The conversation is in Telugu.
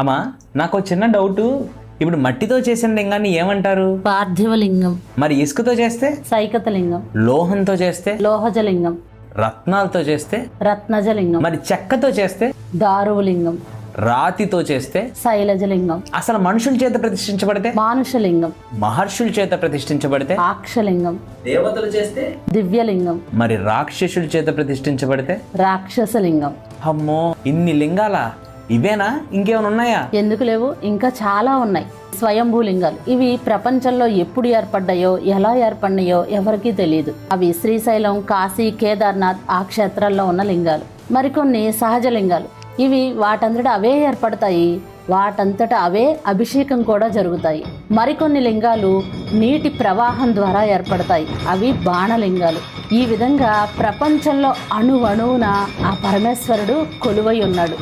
అమ్మా నాకు చిన్న డౌట్. ఇప్పుడు మట్టితో చేసిన లింగాన్ని ఏమంటారు? పార్థివలింగం. మరి ఇసుకతో చేస్తే? సైకతలింగం. లోహంతో చేస్తే? లోహజలింగం. రత్నాలతో చేస్తే? రత్నజలింగం. మరి చెక్కతో చేస్తే? దారువులింగం. రాతితో చేస్తే? శైలజలింగం. అసలు మనుషుల చేత ప్రతిష్ఠించబడితే? మానుషలింగం. మహర్షుల చేత ప్రతిష్ఠించబడితే? ఆక్షలింగం. దేవతలు చేస్తే? దివ్యలింగం. మరి రాక్షసుల చేత ప్రతిష్ఠించబడితే? రాక్షసలింగం. అమ్మో ఇన్ని లింగాల? ఇవేనా? ఇంకేమైనా ఉన్నాయా? ఎందుకు లేవు? ఇంకా చాలా ఉన్నాయి. స్వయంభూలింగాలు. ఇవి ప్రపంచంలో ఎప్పుడు ఏర్పడ్డాయో ఎలా ఏర్పడినాయో ఎవరికీ తెలియదు అవి శ్రీశైలం కాశీ కేదార్నాథ్ ఆ క్షేత్రాల్లో ఉన్న లింగాలు. మరికొన్ని సహజ లింగాలు. ఇవి వాటంతట అవే ఏర్పడతాయి. వాటంతట అవే అభిషేకం కూడా జరుగుతాయి. మరికొన్ని లింగాలు నీటి ప్రవాహం ద్వారా ఏర్పడతాయి. అవి బాణలింగాలు. ఈ విధంగా ప్రపంచంలో అణు అణువున ఆ పరమేశ్వరుడు కొలువై ఉన్నాడు.